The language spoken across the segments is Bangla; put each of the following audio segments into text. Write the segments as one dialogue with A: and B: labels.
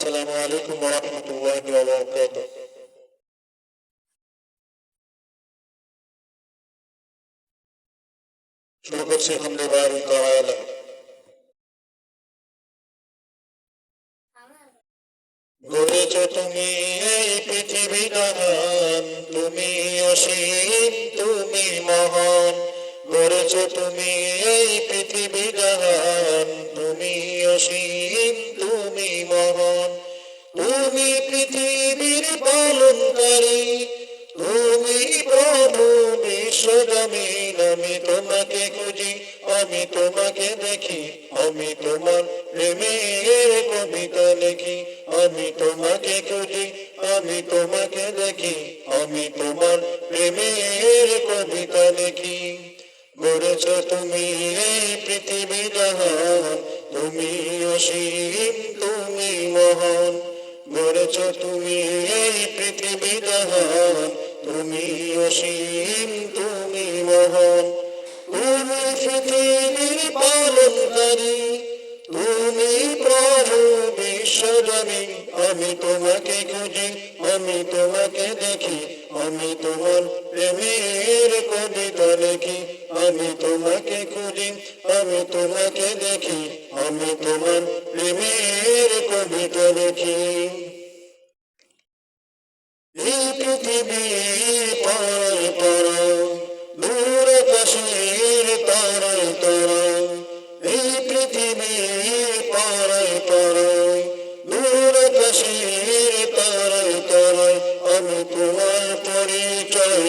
A: السلام عليكم ورحمة الله وبركاته শুরু করছি আলহামদুলিল্লাহ তাআলা গড়েছ তুমি এই পৃথিবী জাহান তুমি অসীম তুমি মহান গড়েছ তুমি এই পৃথিবী জাহান তুমি অসীম তুমি তুমি পৃথিবীর পালনকারী তুমি প্রভু বিশ্বজমিন আমি তোমাকে খুঁজি, আমি তোমাকে দেখি, আমি তোমার প্রেমের কবিতা লিখি, আমি তোমাকে খুঁজি, আমি তোমাকে দেখি, আমি তোমার প্রেমের কবিতা লিখি। গড়েছ তুমি পৃথিবী তুমি অসীম মহান গড়েছ তুমি এই পৃথিবী জাহান তুমি অসীম, তুমি মহান। তুমি পৃথিবীর পালনকারী। তুমি প্রভু বিশ্বজনী। আমি তোমাকে খুঁজি, আমি তোমাকে দেখি। আমি তোমার প্রেমের কবিতা লিখি এই পৃথিবী পায় পারা দূর কাশের তারায় তারায় এই পৃথিবী পাড়ায় পাড়ায় দূর কাশের তারায় তারায় আমি তোমার পরিচয়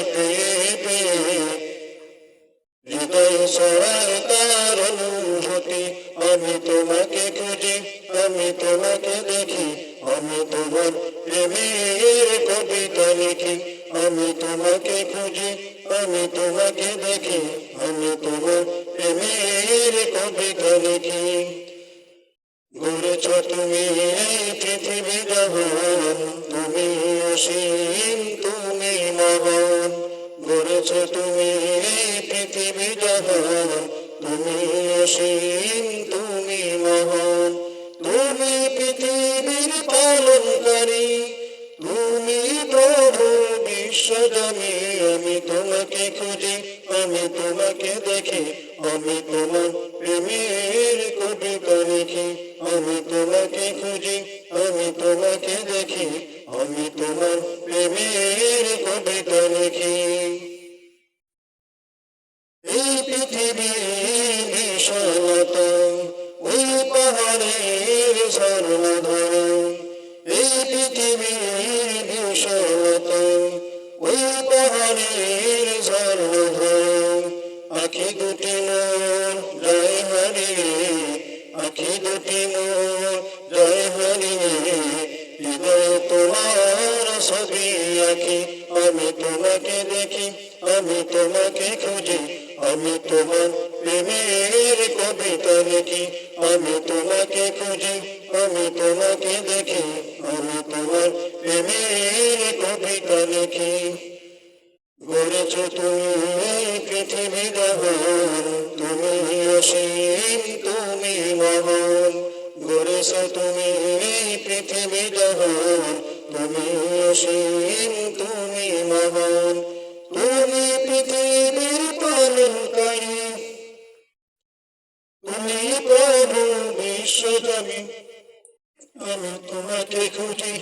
A: অনুভূতি আমি তোমাকে খুঁজি, আমি তোমাকে দেখি, আমি তোমার প্রেমের কবিতা লিখি, আমি তোমাকে খুঁজি, আমি তোমাকে দেখি, আমি তোমার প্রেমের কবিতা লিখি। তুমি পৃথিবী জাহান তুমি অসীম, তুমি তুমি পৃথিবী তুমি অসীম তুমি মহান তুমি পৃথিবীর পালনকারী তুমি প্রভু বিশ্বজনী আমি তোমাকে খুঁজি আমি তোমাকে দেখি আমি তোমার প্রেমের এই পৃথিবী বিশালতা ওই পাহাড়ের ঝর্ণাধার এই পৃথিবী বিশালতা ওই পাহাড়ের ঝর্ণাধার আখি দুটি মোর জয় হরি আখি দুটি মোর জয় হরি হৃদয় তোমার ছবি আঁকি আমি তোমাকে দেখি, আমি তোমাকে খুঁজি। আমি তোমার প্রেমের কবিতা লিখি আমি তোমাকে খুঁজি, আমি তোমাকে দেখি। আমি তোমার প্রেমের কবিতা লিখি গড়েছ তুমি পৃথিবী জাহান তুমি অসীম, তুমি মহান। গড়েছ তুমি পৃথিবী জাহান তুমি অসীম। প্রভু বিশ্বজনী আমি তোমাকে খুঁজি